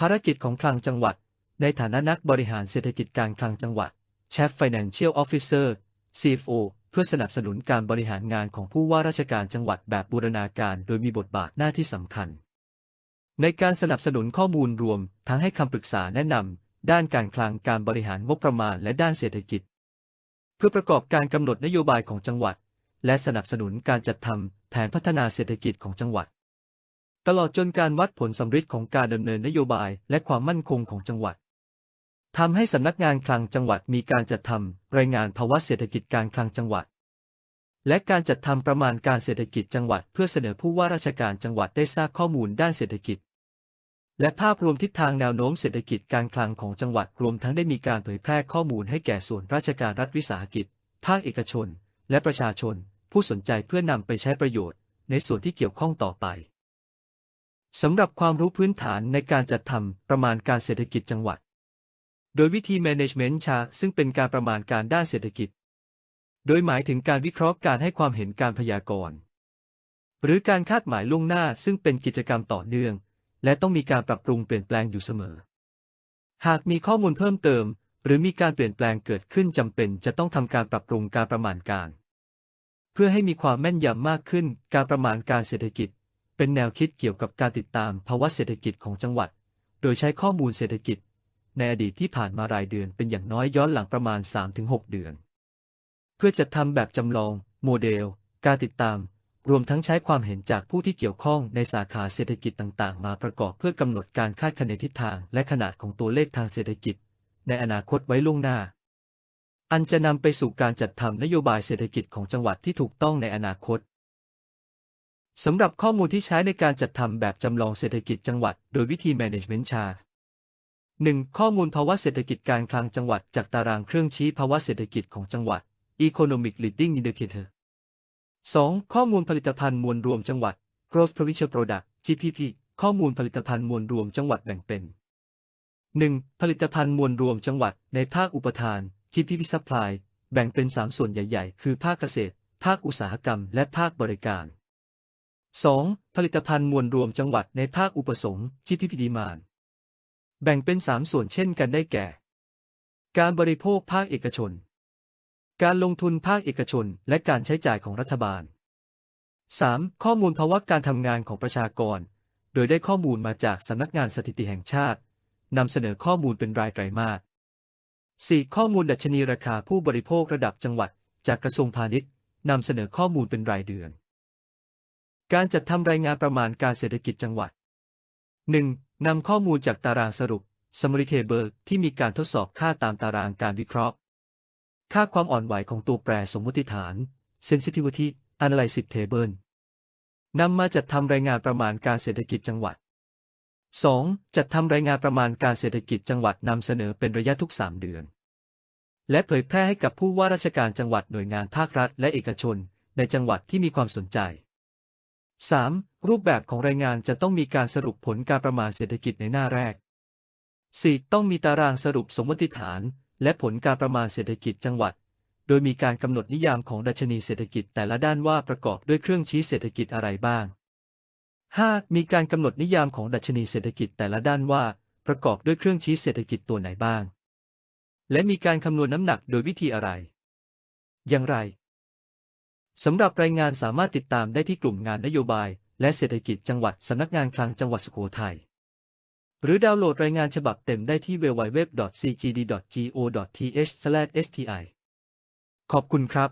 ภารกิจของคลังจังหวัด ในฐานะนักบริหารเศรษฐกิจการคลังจังหวัด Chief Financial Officer CFO เพื่อสนับสนุนการบริหารงานของผู้ว่าราชการจังหวัดแบบบูรณาการโดยมีบทบาทหน้าที่สำคัญ ในการสนับสนุนข้อมูลรวม ทั้งให้คำปรึกษาแนะนำด้านการคลังการบริหารงบประมาณและด้านเศรษฐกิจ เพื่อประกอบการกำหนดนโยบายของจังหวัด และสนับสนุนการจัดทำแผนพัฒนาเศรษฐกิจของจังหวัด ตลอดจนการวัดผลสำฤทธิ์ของการดำเนินนโยบายและความมั่นคงของจังหวัดทำให้สำนักงานคลังจังหวัดมีการจัดทำรายงานภาวะเศรษฐกิจการคลังจังหวัด และการจัดทำประมาณการเศรษฐกิจจังหวัด เพื่อเสนอผู้ว่าราชการจังหวัดได้ทราบข้อมูลด้านเศรษฐกิจ และภาพรวมทิศทางแนวโน้มเศรษฐกิจการคลังของจังหวัดรวมทั้งได้มีการเผยแพร่ข้อมูลให้แก่ส่วนราชการรัฐวิสาหกิจ ภาคเอกชน และประชาชน ผู้สนใจเพื่อนำไปใช้ประโยชน์ ในส่วนที่เกี่ยวข้องต่อไป สำหรับความรู้พื้นฐานในการจัดทำประมาณการเศรษฐกิจจังหวัด โดยวิธี management chart ซึ่งเป็นการประมาณการด้านเศรษฐกิจ โดยหมายถึงการวิเคราะห์การให้ความเห็นการพยากรณ์ หรือการคาดหมายล่วงหน้าซึ่งเป็นกิจกรรมต่อเนื่อง และต้องมีการปรับปรุงเปลี่ยนแปลงอยู่เสมอ หากมีข้อมูลเพิ่มเติม หรือมีการเปลี่ยนแปลงเกิดขึ้นจำเป็น จะต้องทำการปรับปรุงการประมาณการ เพื่อให้มีความแม่นยำมากขึ้นการประมาณการเศรษฐกิจ เป็นแนวคิดเกี่ยวกับการติดตามภาวะเศรษฐกิจของจังหวัด โดยใช้ข้อมูลเศรษฐกิจ ในอดีตที่ผ่านมารายเดือนเป็นอย่างน้อยย้อนหลังประมาณ 3-6 เดือน เพื่อจัดทำแบบจำลอง โมเดล การติดตาม รวมทั้งใช้ความเห็นจากผู้ที่เกี่ยวข้องในสาขาเศรษฐกิจต่างๆ มาประกอบเพื่อกำหนดการคาดคะเนทิศทางและขนาดของตัวเลขทางเศรษฐกิจ ในอนาคตไว้ล่วงหน้า อันจะนำไปสู่การจัดทำนโยบายเศรษฐกิจของจังหวัดที่ถูกต้องในอนาคต สำหรับข้อมูลที่ใช้ในการจัดทำแบบจำลองเศรษฐกิจจังหวัด โดยวิธี management chart 1. ข้อมูลภาวะเศรษฐกิจการคลังจังหวัดจากตารางเครื่องชี้ภาวะเศรษฐกิจของจังหวัด Economic Leading Indicator 2. ข้อมูลผลิตภัณฑ์มวลรวมจังหวัด Gross Provincial Product GPP ข้อมูลผลิตภัณฑ์มวลรวมจังหวัดแบ่งเป็น 1. ผลิตภัณฑ์มวลรวมจังหวัดในภาคอุปทาน GPP Supply แบ่งเป็น 3 ส่วนใหญ่ ๆ คือภาคเกษตร ภาคอุตสาหกรรม และภาคบริการ 2. ผลิตภัณฑ์มวลรวมจังหวัดในภาคอุปสงค์ GPP Demand แบ่งเป็น 3 ส่วนเช่นกันได้แก่ การบริโภคภาคเอกชน การลงทุนภาคเอกชนและการใช้จ่ายของรัฐบาล 3. ข้อมูลภาวะการทำงานของประชากร โดยได้ข้อมูลมาจากสำนักงานสถิติแห่งชาตินำเสนอข้อมูลเป็นรายไตรมาส 4. ข้อมูลดัชนีราคาผู้บริโภคระดับจังหวัด จากกระทรวงพาณิชย์นำเสนอข้อมูลเป็นรายเดือน การจัดทำรายงานประมาณการเศรษฐกิจจังหวัด 1. นำข้อมูลจากตารางสรุป Summary Table ที่มีการทดสอบค่าตามตารางการวิเคราะห์ ค่าความอ่อนไหวของตัวแปรสมมติฐาน Sensitivity Analysis Table นำมาจัดทำรายงานประมาณการเศรษฐกิจจังหวัด 2. จัดทำรายงานประมาณการเศรษฐกิจจังหวัดนำเสนอเป็นระยะทุก 3 เดือน และเผยแพร่ให้กับผู้ว่าราชการจังหวัดหน่วยงานภาครัฐและเอกชน ในจังหวัดที่มีความสนใจ 3. รูปแบบของรายงานจะต้องมีการสรุปผลการประมาณเศรษฐกิจในหน้าแรก 4. ต้องมีตารางสรุปสมมติฐาน และผลการประมาณเศรษฐกิจจังหวัด โดยมีการกำหนดนิยามของดัชนีเศรษฐกิจแต่ละด้านว่าประกอบด้วยเครื่องชี้เศรษฐกิจอะไรบ้าง 5. มีการกำหนดนิยามของดัชนีเศรษฐกิจแต่ละด้านว่า ประกอบด้วยเครื่องชี้เศรษฐกิจตัวไหนบ้าง และมีการคำนวณน้ำหนักโดยวิธีอะไร อย่างไร สำหรับรายงานสามารถติดตามได้ที่กลุ่มงานนโยบาย และเศรษฐกิจจังหวัดสำนักงานคลังจังหวัดสุโขทัยหรือดาวน์โหลดรายงานฉบับเต็มได้ที่ www.cgd.go.th/sti ขอบคุณครับ